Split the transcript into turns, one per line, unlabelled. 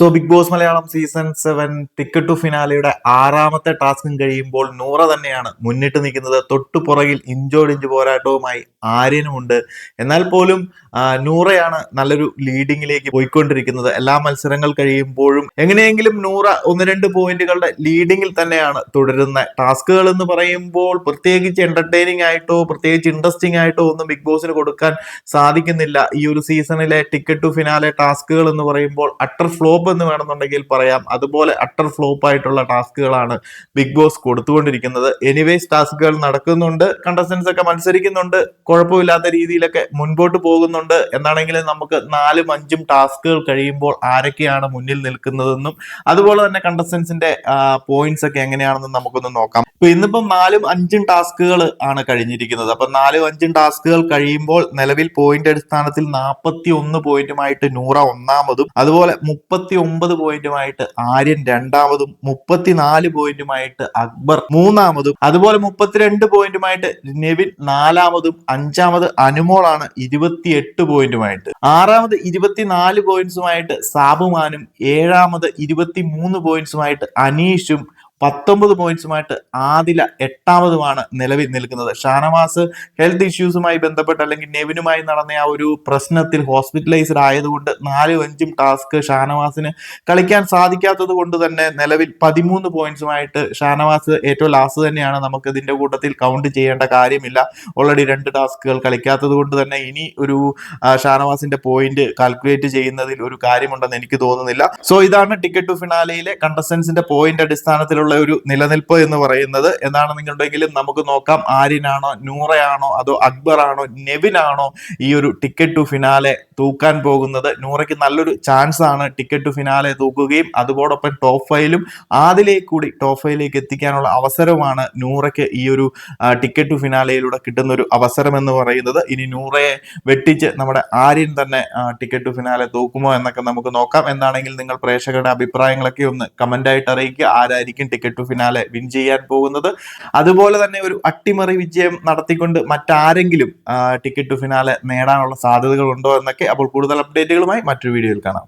So Bigg Boss Malayalam season seven ticket to ഫിനാലയുടെ ആറാമത്തെ ടാസ്കും കഴിയുമ്പോൾ നൂറ തന്നെയാണ് മുന്നിട്ട് നിൽക്കുന്നത്. തൊട്ടു പുറകിൽ ഇഞ്ചോടിഞ്ച് പോരാട്ടവുമായി ആര്യനുമുണ്ട്. എന്നാൽ പോലും നൂറയാണ് നല്ലൊരു ലീഡിങ്ങിലേക്ക് പോയിക്കൊണ്ടിരിക്കുന്നത്. എല്ലാ മത്സരങ്ങൾ കഴിയുമ്പോഴും എങ്ങനെയെങ്കിലും നൂറ ഒന്ന് രണ്ട് പോയിന്റുകളുടെ ലീഡിങ്ങിൽ തന്നെയാണ് തുടരുന്ന ടാസ്കുകൾ എന്ന് പറയുമ്പോൾ പ്രത്യേകിച്ച് എന്റർടൈനിങ് ആയിട്ടോ പ്രത്യേകിച്ച് ഇൻട്രസ്റ്റിംഗ് ആയിട്ടോ ഒന്നും ബിഗ് ബോസിന് കൊടുക്കാൻ സാധിക്കുന്നില്ല. ഈ ഒരു സീസണിലെ ടിക്കറ്റ് ടു ഫിനാലെ ടാസ്കുകൾ എന്ന് പറയുമ്പോൾ അട്ടർ ഫ്ലോപ്പ് എന്ന് വേണമെന്നുണ്ടെങ്കിൽ പറയാം. അതുപോലെ അട്ടർ ഫ്ലോപ്പ് ആയിട്ടുള്ള ടാസ്കുകളാണ് ബിഗ് ബോസ് കൊടുത്തുകൊണ്ടിരിക്കുന്നത്. എനിവേസ് ടാസ്കുകൾ നടക്കുന്നുണ്ട്. കണ്ടസ്റ്റൻസ് ഒക്കെ മത്സരിക്കുന്നുണ്ട്. കുഴപ്പമില്ലാത്ത രീതിയിലൊക്കെ മുൻപോട്ട് പോകുന്നുണ്ട്. എന്നാണെങ്കിലും നമുക്ക് നാലും അഞ്ചും ടാസ്കുകൾ കഴിയുമ്പോൾ ആരൊക്കെയാണ് മുന്നിൽ നിൽക്കുന്നതെന്നും അതുപോലെ തന്നെ കണ്ടസ്റ്റൻസിന്റെ പോയിന്റ്സ് ഒക്കെ എങ്ങനെയാണെന്നും നമുക്കൊന്ന് നോക്കാം. ഇപ്പൊ ഇന്നിപ്പം നാലും അഞ്ചും ടാസ്കുകൾ ആണ് കഴിഞ്ഞിരിക്കുന്നത്. അപ്പൊ നാലും അഞ്ചും ടാസ്കുകൾ കഴിയുമ്പോൾ നിലവിൽ പോയിന്റ് അടിസ്ഥാനത്തിൽ നാൽപ്പത്തി ഒന്ന് പോയിന്റുമായിട്ട് നൂറ ഒന്നാമതും അതുപോലെ മുപ്പത്തി ഒമ്പത് പോയിന്റുമായിട്ട് ആര്യൻ രണ്ടാമതും മുപ്പത്തിനാല് പോയിന്റുമായിട്ട് അക്ബർ മൂന്നാമതും അതുപോലെ മുപ്പത്തിരണ്ട് പോയിന്റുമായിട്ട് നെവിൻ നാലാമതും അഞ്ചാമത് അനുമോളാണ് ഇരുപത്തിയെട്ട് പോയിന്റുമായിട്ട് ആറാമത് ഇരുപത്തിനാല് പോയിന്റ്സുമായിട്ട് സാബുമാനും ഏഴാമത് ഇരുപത്തി മൂന്ന് പോയിന്റ്സുമായിട്ട് അനീഷും പത്തൊമ്പത് പോയിന്റ്സുമായിട്ട് ആദില എട്ടാമതുമാണ് നിലവിൽ നിൽക്കുന്നത്. ഷാനവാസ് ഹെൽത്ത് ഇഷ്യൂസുമായി ബന്ധപ്പെട്ട് അല്ലെങ്കിൽ നെവിനുമായി നടന്ന ആ ഒരു പ്രശ്നത്തിൽ ഹോസ്പിറ്റലൈസ്ഡ് ആയതുകൊണ്ട് നാലും അഞ്ചും ടാസ്ക് ഷാനവാസിന് കളിക്കാൻ സാധിക്കാത്തത് കൊണ്ട് തന്നെ നിലവിൽ പതിമൂന്ന് പോയിന്റ്സുമായിട്ട് ഷാനവാസ് ഏറ്റവും ലാസ്റ്റ് തന്നെയാണ്. നമുക്ക് ഇതിന്റെ കൂട്ടത്തിൽ കൗണ്ട് ചെയ്യേണ്ട കാര്യമില്ല. ഓൾറെഡി രണ്ട് ടാസ്കുകൾ കളിക്കാത്തത് കൊണ്ട് തന്നെ ഇനി ഒരു ഷാനവാസിന്റെ പോയിന്റ് കാൽക്കുലേറ്റ് ചെയ്യുന്നതിൽ ഒരു കാര്യമുണ്ടെന്ന് എനിക്ക് തോന്നുന്നില്ല. സോ ഇതാണ് ടിക്കറ്റ് ടു ഫിനാലയിലെ കണ്ടസ്റ്റൻസിന്റെ പോയിന്റ് അടിസ്ഥാനത്തിലുള്ള ഒരു നിലനിൽപ്പ് എന്ന് പറയുന്നത് എന്താണെന്നുണ്ടെങ്കിലും നമുക്ക് നോക്കാം. ആര്യനാണോ നൂറയാണോ അതോ അക്ബർ ആണോ നെവിനാണോ ഈ ഒരു ടിക്കറ്റ് ടു ഫിനാലെ തൂക്കാൻ പോകുന്നത്? നൂറയ്ക്ക് നല്ലൊരു ചാൻസ് ആണ് ടിക്കറ്റ് ടു ഫിനാലെ തൂക്കുകയും അതോടൊപ്പം ടോപ്പ് ഫൈവിലും ആദിലേക്ക് കൂടി ടോപ്പ് ഫൈവിലേക്ക് എത്തിക്കാനുള്ള അവസരമാണ് നൂറയ്ക്ക് ഈ ഒരു ടിക്കറ്റ് ടു ഫിനാലയിലൂടെ കിട്ടുന്ന ഒരു അവസരം എന്ന് പറയുന്നത്. ഇനി നൂറയെ വെട്ടിച്ച് നമ്മുടെ ആര്യൻ തന്നെ ടിക്കറ്റ് ടു ഫിനാലെ തൂക്കുമോ എന്നൊക്കെ നമുക്ക് നോക്കാം. എന്താണെങ്കിൽ നിങ്ങൾ പ്രേക്ഷകരുടെ അഭിപ്രായങ്ങളൊക്കെ ഒന്ന് കമന്റ് ആയിട്ട് അറിയിക്കുക. ആരായിരിക്കും ടിക്കറ്റ് ഫിനാലെ വിൻ ചെയ്യാൻ പോകുന്നത്. അതുപോലെ തന്നെ ഒരു അട്ടിമറി വിജയം നടത്തിക്കൊണ്ട് മറ്റാരെങ്കിലും ടിക്കറ്റ് ഫിനാലെ നേടാനുള്ള സാധ്യതകൾ ഉണ്ടോ എന്നൊക്കെ അപ്പോൾ കൂടുതൽ അപ്ഡേറ്റുകളുമായി മറ്റൊരു വീഡിയോയിൽ കാണാം.